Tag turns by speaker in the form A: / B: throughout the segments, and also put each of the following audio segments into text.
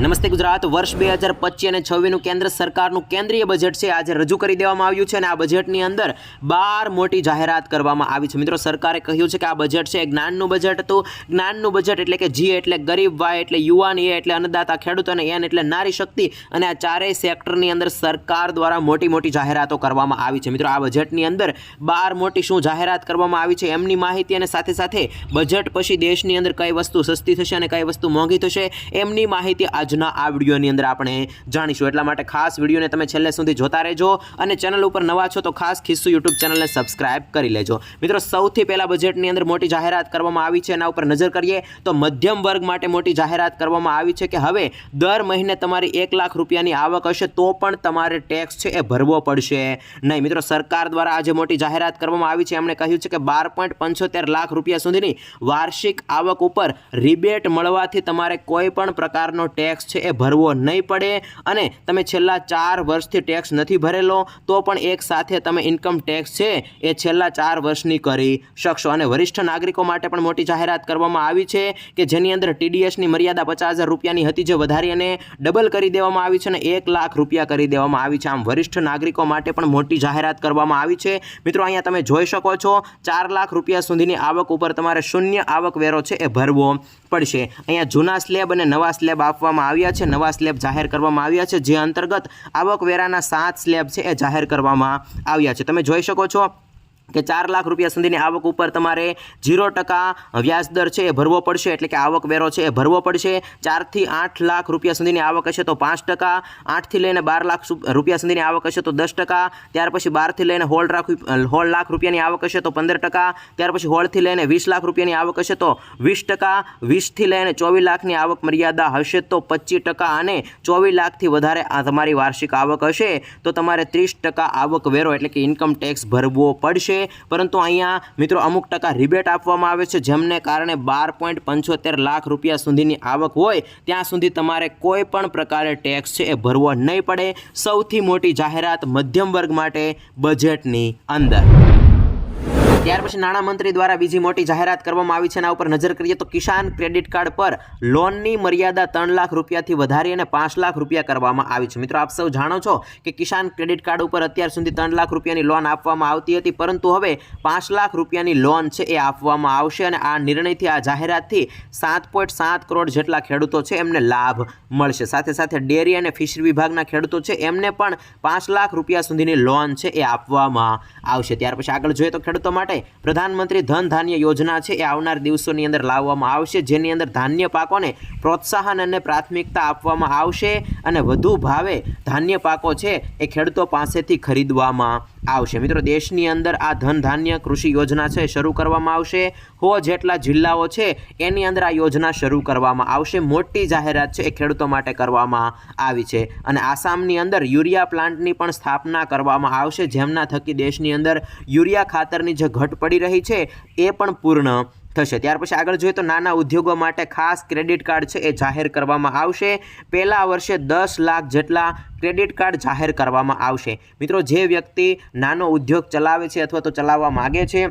A: નમસ્તે ગુજરાત. વર્ષ બે હજાર પચીસ અને છવ્વીસનું કેન્દ્ર સરકારનું કેન્દ્રીય બજેટ છે. આજે રજૂ કરી દેવામાં આવ્યું છે અને આ બજેટની અંદર બાર મોટી જાહેરાત કરવામાં આવી છે. મિત્રો, સરકારે કહ્યું છે કે આ બજેટ છે જ્ઞાનનું બજેટ હતું. જ્ઞાનનું બજેટ એટલે કે જી એટલે ગરીબ, વાય એટલે યુવાન, એ એટલે અન્નદાતા, ખેડૂત અને એન એટલે નારી શક્તિ અને આ ચારેય સેક્ટરની અંદર સરકાર દ્વારા મોટી મોટી જાહેરાતો કરવામાં આવી છે. મિત્રો, આ બજેટની અંદર બાર મોટી શું જાહેરાત કરવામાં આવી છે એમની માહિતી અને સાથે સાથે બજેટ પછી દેશની અંદર કઈ વસ્તુ સસ્તી થશે અને કઈ વસ્તુ મોંઘી થશે એમની માહિતી આજના આ વિડીયોની અંદર આપણે જાણીશું. એટલા માટે ખાસ વિડીયોને તમે છેલ્લે સુધી જોતા રહેજો અને ચેનલ ઉપર નવા છો તો ખાસ ખિસ્સુ યુટ્યુબ ચેનલને સબસ્ક્રાઇબ કરી લેજો. મિત્રો, સૌથી પહેલા બજેટની અંદર મોટી જાહેરાત કરવામાં આવી છે એના ઉપર નજર કરીએ તો મધ્યમ વર્ગ માટે મોટી જાહેરાત કરવામાં આવી છે કે હવે દર મહિને તમારી એક લાખ રૂપિયાની આવક હશે તો પણ તમારે ટેક્સ છે એ ભરવો પડશે. નહીં, મિત્રો, સરકાર દ્વારા આજે મોટી જાહેરાત કરવામાં આવી છે. એમણે કહ્યું છે કે બાર પોઈન્ટ પંચોતેર લાખ રૂપિયા સુધીની વાર્ષિક આવક ઉપર રિબેટ મળવાથી તમારે કોઈ પણ પ્રકારનો ટેક્સ છે એ ભરવો નહીં પડે અને તમે છેલ્લા ચાર વર્ષથી ટેક્સ નથી ભરેલો, તો પણ એક સાથે તમે ઇન્કમ ટેક્સ છે એ છેલ્લા ચાર વર્ષની કરી શકશો. અને વરિષ્ઠ નાગરિકો માટે પણ મોટી જાહેરાત કરવામાં આવી છે કે જેની અંદર ટીડીએસની મર્યાદા પચાસ હજાર રૂપિયાની હતી જે વધારી અને ડબલ કરી દેવામાં આવી છે અને એક લાખ રૂપિયા કરી દેવામાં આવી છે. આમ વરિષ્ઠ નાગરિકો માટે પણ મોટી જાહેરાત કરવામાં આવી છે. મિત્રો, અહીંયા તમે જોઈ શકો છો, ચાર લાખ રૂપિયા સુધીની આવક ઉપર તમારે શૂન્ય આવક વેરો છે એ ભરવો પડશે. અહીંયા જૂના સ્લેબ અને નવા સ્લેબ આપવામાં આવ્યા છે, નવા સ્લેબ જાહેર કરવામાં આવ્યા છે, જે અંતર્ગત આવકવેરાના સાત સ્લેબ છે એ જાહેર કરવામાં આવ્યા છે. તમે જોઈ શકો છો કે ચાર લાખ રૂપિયા સુધીની આવક ઉપર તમારે ઝીરો ટકા વ્યાજદર છે એ ભરવો પડશે, એટલે કે આવક વેરો છે એ ભરવો પડશે. ચારથી આઠ લાખ રૂપિયા સુધીની આવક હશે તો પાંચ ટકા, આઠથી લઈને બાર લાખ રૂપિયા સુધીની આવક હશે તો દસ ટકા, ત્યાર પછી બારથી લઈને હોળ લાખ હોળ લાખ રૂપિયાની આવક હશે તો પંદર ટકા, ત્યાર પછી હોળથી લઈને વીસ લાખ રૂપિયાની આવક હશે તો વીસ ટકા, વીસથી લઈને ચોવીસ લાખની આવક મર્યાદા હશે તો પચીસ ટકા અને ચોવીસ લાખથી વધારે આ તમારી વાર્ષિક આવક હશે. તો તમારે ત્રીસ ટકા આવક વેરો એટલે કે ઇન્કમ ટેક્સ ભરવો પડશે. પરંતુ અહીંયા મિત્રો અમુક ટકા રિબેટ આપવામાં આવે છે, જેમને કારણે બાર પોઈન્ટ પંચોતેર લાખ રૂપિયા સુધીની આવક હોય, ત્યાં સુધી તમારે કોઈ પણ પ્રકારે ટેક્સ છે એ ભરવો નહીં પડે. સૌથી મોટી જાહેરાત મધ્યમ વર્ગ માટે બજેટની અંદર. ત્યાર પછી નાણામંત્રી દ્વારા બીજી મોટી જાહેરાત કરવામાં આવી છે એના ઉપર નજર કરીએ તો કિસાન ક્રેડિટ કાર્ડ પર લોનની મર્યાદા ત્રણ લાખ રૂપિયાથી વધારી અને પાંચ લાખ રૂપિયા કરવામાં આવી છે. મિત્રો, આપ સૌ જાણો છો કે કિસાન ક્રેડિટ કાર્ડ ઉપર અત્યાર સુધી ત્રણ લાખ રૂપિયાની લોન આપવામાં આવતી હતી, પરંતુ હવે પાંચ લાખ રૂપિયાની લોન છે એ આપવામાં આવશે અને આ નિર્ણયથી, આ જાહેરાતથી સાત પોઈન્ટ સાત કરોડ જેટલા ખેડૂતો છે એમને લાભ મળશે. સાથે સાથે ડેરી અને ફિશરી વિભાગના ખેડૂતો છે એમને પણ પાંચ લાખ રૂપિયા સુધીની લોન છે એ આપવામાં આવશે. ત્યાર પછી આગળ જોઈએ તો ખેડૂતો માટે પ્રધાનમંત્રી ધન ધાન્ય યોજના છે, એ આવનાર દિવસોની અંદર લાવવામાં આવશે, જેની અંદર ધાન્ય પાકોને પ્રોત્સાહન અને પ્રાથમિકતા આપવામાં આવશે અને વધુ ભાવે ધાન્ય પાકો છે, એ ખેડૂતો પાસેથી ખરીદવામાં આવશે. મિત્રો, દેશની અંદર આ ધન ધાન્ય કૃષિ યોજના છે, શરૂ કરવામાં આવશે. હો જેટલા જિલ્લાઓ છે, એની અંદર આ યોજના શરૂ કરવામાં આવશે. મોટી જાહેરાત છે એ ખેડૂતો માટે કરવામાં આવી છે. અને આસામની અંદર યુરિયા પ્લાન્ટની પણ સ્થાપના કરવામાં આવશે. જેમના થકી દેશની અંદર યુરિયા ખાતરની જે ઘટ પડી રહી છે, એ પણ પૂર્ણ થશે. ત્યાર પછી આગળ જોઈએ તો નાના ઉદ્યોગો માટે ખાસ ક્રેડિટ કાર્ડ છે એ જાહેર કરવામાં આવશે. પહેલા વર્ષે દસ લાખ જેટલા ક્રેડિટ કાર્ડ જાહેર કરવામાં આવશે. મિત્રો, જે વ્યક્તિ નાનો ઉદ્યોગ ચલાવે છે અથવા તો ચલાવવા માગે છે,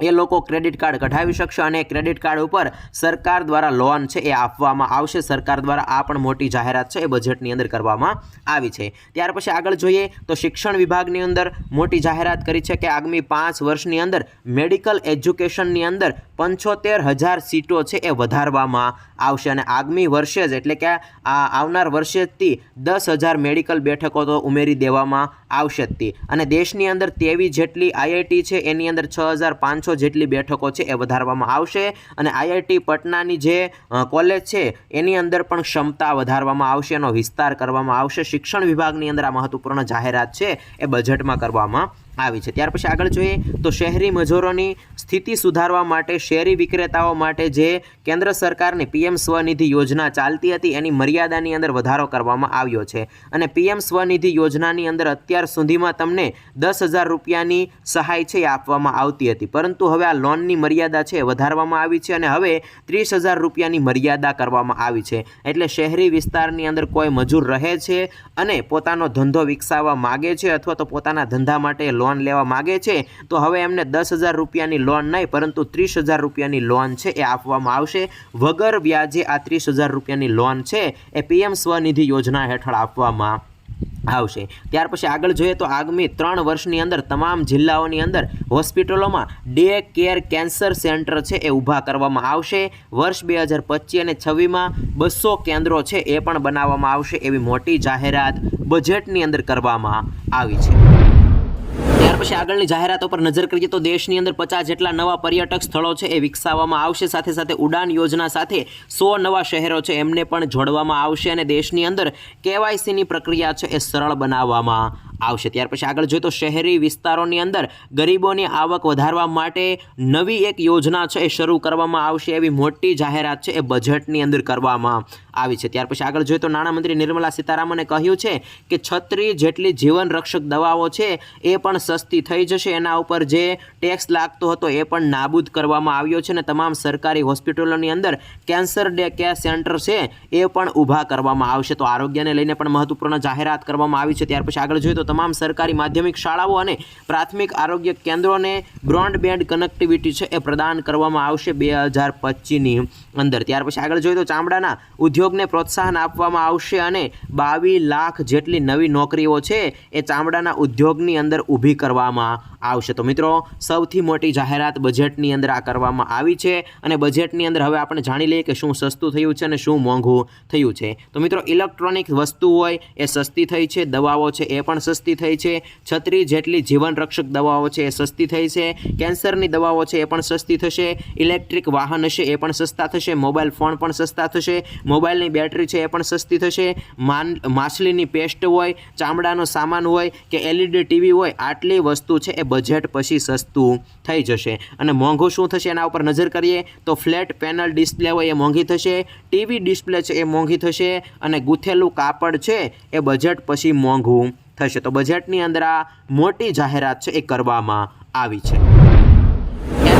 A: એ લોકો ક્રેડિટ કાર્ડ કઢાવી શકશે અને ક્રેડિટ કાર્ડ ઉપર સરકાર દ્વારા લોન છે એ આપવામાં આવશે. સરકાર દ્વારા આ પણ મોટી જાહેરાત છે એ બજેટની અંદર કરવામાં આવી છે. ત્યાર પછી આગળ જોઈએ તો શિક્ષણ વિભાગની અંદર મોટી જાહેરાત કરી છે કે આગામી પાંચ વર્ષની અંદર મેડિકલ એજ્યુકેશનની અંદર પંચોતેર હજાર સીટો છે એ વધારવામાં આવશે અને આગામી વર્ષે જ એટલે કે આ આવનાર વર્ષેથી દસ હજાર મેડિકલ બેઠકો તો ઉમેરી દેવામાં આવશે જ અને દેશની અંદર તેવી જેટલી આઈઆઈટી છે, એની અંદર છ હજાર પાંચસો જેટલી બેઠકો છે એ વધારવામાં આવશે. અને આઈઆઈટી પટનાની જે કોલેજ છે, એની અંદર પણ ક્ષમતા વધારવામાં આવશે, એનો વિસ્તાર કરવામાં આવશે. શિક્ષણ વિભાગની અંદર આ મહત્વપૂર્ણ જાહેરાત છે એ બજેટમાં કરવામાં આવી છે. ત્યાર પછી આગળ જોઈએ તો શહેરી મજૂરોની સ્થિતિ સુધારવા માટે શહેરી વિક્રેતાઓ માટે જે કેન્દ્ર સરકારની પીએમ સ્વનિધિ યોજના ચાલતી હતી, એની મર્યાદાની અંદર વધારો કરવામાં આવ્યો છે. અને પીએમ સ્વનિધિ યોજનાની અંદર અત્યાર સુધીમાં તમને દસ હજાર રૂપિયાની સહાય છે એ આપવામાં આવતી હતી. પરંતુ હવે આ લોનની મર્યાદા છે વધારવામાં આવી છે અને હવે ત્રીસ હજાર રૂપિયાની મર્યાદા કરવામાં આવી છે. એટલે શહેરી વિસ્તારની અંદર કોઈ મજૂર રહે છે અને પોતાનો ધંધો વિકસાવવા માગે છે અથવા તો પોતાના ધંધા માટે લોન લેવા માગે છે, તો હવે એમને દસ હજાર રૂપિયાની લોન નહીં, પરંતુ ત્રીસ હજાર રૂપિયાની લોન છે એ આપવામાં આવશે. વગર વ્યાજે આ ત્રીસ હજાર રૂપિયાની લોન છે એ પીએમ સ્વનિધિ યોજના હેઠળ આપવામાં આવશે. ત્યાર પછી આગળ જોઈએ તો આગામી ત્રણ વર્ષની અંદર તમામ જિલ્લાઓની અંદર હોસ્પિટલોમાં ડે કેર કેન્સર સેન્ટર છે એ ઊભા કરવામાં આવશે. વર્ષ બે હજાર પચીસ અને છવ્વીસમાં બસો કેન્દ્રો છે એ પણ બનાવવામાં આવશે એવી મોટી જાહેરાત બજેટની અંદર કરવામાં આવી છે. ત્યાર પછી આગળની જાહેરાતો પર નજર કરીએ તો દેશની અંદર પચાસ જેટલા નવા પર્યટક સ્થળો છે એ વિકસાવવામાં આવશે. સાથે સાથે ઉડાન યોજના સાથે સો નવા શહેરો છે એમને પણ જોડવામાં આવશે અને દેશની અંદર કેવાયસીની પ્રક્રિયા છે એ સરળ બનાવવામાં આવશે. ત્યાર પછી આગળ જોઈએ તો શહેરી વિસ્તારોની અંદર ગરીબોની આવક વધારવા માટે નવી એક યોજના છે એ શરૂ કરવામાં આવશે. એવી મોટી જાહેરાત છે એ બજેટની અંદર કરવામાં આવી છે. ત્યાર પછી આગળ જોઈએ તો નાણામંત્રી નિર્મલા સીતારામને કહ્યું છે કે છત્રી જેટલી જીવનરક્ષક દવાઓ છે એ પણ સસ્તી થઈ જશે. એના ઉપર જે ટેક્સ લાગતો હતો એ પણ નાબૂદ કરવામાં આવ્યો છે અને તમામ સરકારી હોસ્પિટલોની અંદર કેન્સર ડે કેર સેન્ટર છે એ પણ ઊભા કરવામાં આવશે. તો આરોગ્યને લઈને પણ મહત્વપૂર્ણ જાહેરાત કરવામાં આવી છે. ત્યાર પછી આગળ જોઈએ તો તમામ સરકારી માધ્યમિક શાળાઓ અને પ્રાથમિક આરોગ્ય કેન્દ્રોને બ્રોડબેન્ડ કનેક્ટિવિટી છે એ પ્રદાન કરવામાં આવશે બે હજાર પચીસની અંદર. ત્યાર પછી આગળ જોઈએ તો ચામડાના ઉદ્યોગને પ્રોત્સાહન આપવામાં આવશે અને બાવીસ લાખ જેટલી નવી નોકરીઓ છે એ ચામડાના ઉદ્યોગની અંદર ઊભી કરવામાં આવશે. તો મિત્રો, સૌથી મોટી જાહેરાત બજેટની અંદર આ કરવામાં આવી છે અને બજેટની અંદર હવે આપણે જાણી લઈએ કે શું સસ્તું થયું છે અને શું મોંઘું થયું છે. તો મિત્રો ઇલેક્ટ્રોનિક વસ્તુ હોય એ સસ્તી થઈ છે, દવાઓ છે એ પણ સસ્તી થઈ છે, છત્રી જેટલી જીવનરક્ષક દવાઓ છે એ સસ્તી થઈ છે, કેન્સરની દવાઓ છે એ પણ સસ્તી થશે, ઇલેક્ટ્રિક વાહન હશે એ પણ સસ્તા થશે, મોબાઈલ ફોન પણ સસ્તા થશે, મોબાઈલની બેટરી છે એ પણ સસ્તી થશે, માન, માછલીની પેસ્ટ હોય, ચામડાનો સામાન હોય કે એલઈડી ટીવી હોય, આટલી વસ્તુ છે એ બજેટ પછી સસ્તું થઈ જશે. અને મોંઘું શું થશે એના ઉપર નજર કરીએ તો ફ્લેટ પેનલ ડિસ્પ્લે હોય એ મોંઘી થશે, ટીવી ડિસ્પ્લે છે એ મોંઘી થશે અને ગૂંથેલું કાપડ છે એ બજેટ પછી મોંઘું થશે. તો બજેટની અંદર આ મોટી જાહેરાત છે એ કરવામાં આવી છે.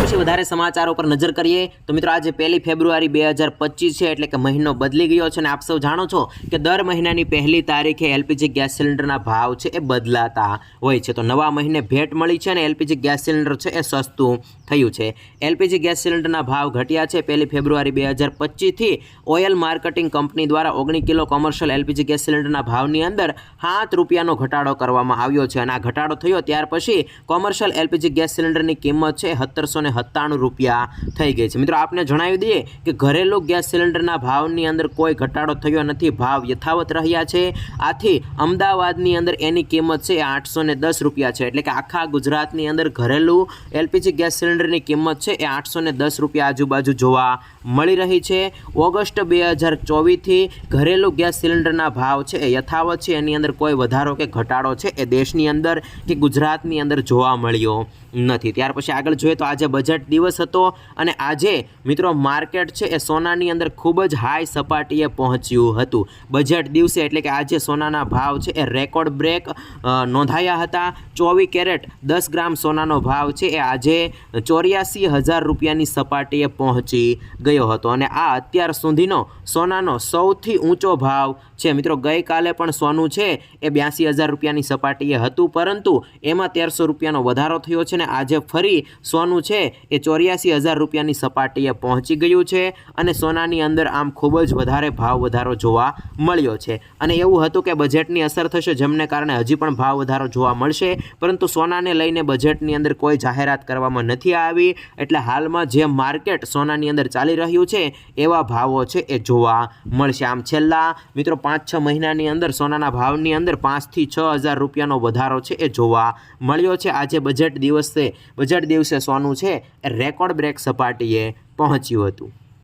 A: પછી વધારે સમાચારો પર નજર કરીએ તો મિત્રો આજે પહેલી ફેબ્રુઆરી બે હજાર પચીસ છે એટલે કે મહિનો બદલી ગયો છે અને આપ સૌ જાણો છો કે દર મહિનાની પહેલી તારીખે એલપીજી ગેસ સિલિન્ડરના ભાવ છે એ બદલાતા હોય છે. તો નવા મહિને ભેટ મળી છે અને એલપીજી ગેસ સિલિન્ડર છે એ સસ્તું થયું છે. એલપીજી ગેસ સિલિન્ડરના ભાવ ઘટ્યા છે પહેલી ફેબ્રુઆરી બે હજાર પચીસથી ઓઇલ માર્કેટિંગ કંપની દ્વારા ઓગણી કિલો કોમર્શિયલ એલપીજી ગેસ સિલિન્ડરના ભાવની અંદર સાત રૂપિયાનો ઘટાડો કરવામાં આવ્યો છે અને આ ઘટાડો થયો ત્યાર પછી કોમર્શિયલ એલપીજી ગેસ સિલિન્ડરની કિંમત છે સત્તરસો ને સત્તાણું રૂપિયા થઈ ગઈ છે. મિત્રો, આપને જણાવી દઈએ કે ઘરેલું ગેસ સિલિન્ડરના ભાવની અંદર કોઈ ઘટાડો થયો નથી. ભાવ યથાવત રહ્યા છે. આથી અમદાવાદની અંદર એની કિંમત છે આઠસો દસ રૂપિયા છે. એટલે કે આખા ગુજરાતની અંદર ઘરેલું એલપીજી ગેસ સિલિન્ડરની કિંમત છે એ આઠસો દસ રૂપિયા આજુબાજુ જોવા મળી રહી છે. ઓગસ્ટ બે હજાર ચોવીસથી ઘરેલું ગેસ સિલિન્ડરના ભાવ છે એ યથાવત છે. એની અંદર કોઈ વધારો કે ઘટાડો છે એ દેશની અંદર કે ગુજરાતની અંદર જોવા મળ્યો નથી. ત્યાર પછી આગળ જોઈએ તો આજે બજેટ દિવસ હતો અને આજે મિત્રો માર્કેટ છે એ સોનાની અંદર ખૂબ જ હાઈ સપાટીએ પહોંચ્યું હતું. બજેટ દિવસે એટલે કે આજે સોનાના ભાવ છે એ રેકોર્ડ બ્રેક નોંધાયા હતા. ચોવીસ કેરેટ દસ ગ્રામ સોનાનો ભાવ છે એ આજે ચોર્યાસી હજાર રૂપિયાની સપાટીએ પહોંચી ગયો હતો. અને આ અત્યાર સુધીનો સોનાનો સૌથી ઊંચો ભાવ છે મિત્રો. ગઈકાલે પણ સોનું છે એ બ્યાસી હજાર રૂપિયાની સપાટીએ હતું, પરંતુ એમાં તેરસો રૂપિયાનો વધારો થયો છે ને આજે ફરી સોનું છે એ ચોર્યાસી હજાર રૂપિયાની સપાટીએ પહોંચી ગયું છે અને સોનાની અંદર આમ ખૂબ જ વધારે ભાવ વધારો જોવા મળ્યો છે. અને એવું હતું કે બજેટની અસર થશે જેમને કારણે હજી પણ ભાવ વધારો જોવા મળશે, પરંતુ સોનાને લઈને બજેટની અંદર કોઈ જાહેરાત કરવામાં નથી આવી. એટલે હાલમાં જે માર્કેટ સોનાની અંદર ચાલી રહ્યું છે, એવા ભાવો છે એ જોવા મળશે. આમ છેલ્લા, મિત્રો પાંચ છ મહિનાની અંદર સોનાના ભાવની અંદર પાંચથી છ હજાર રૂપિયાનો વધારો છે એ જોવા મળ્યો છે. આજે બજેટ દિવસે બજેટ દિવસે સોનું છે રેકોર્ડ બ્રેક સપાટીએ પહોંચ્યું હતું.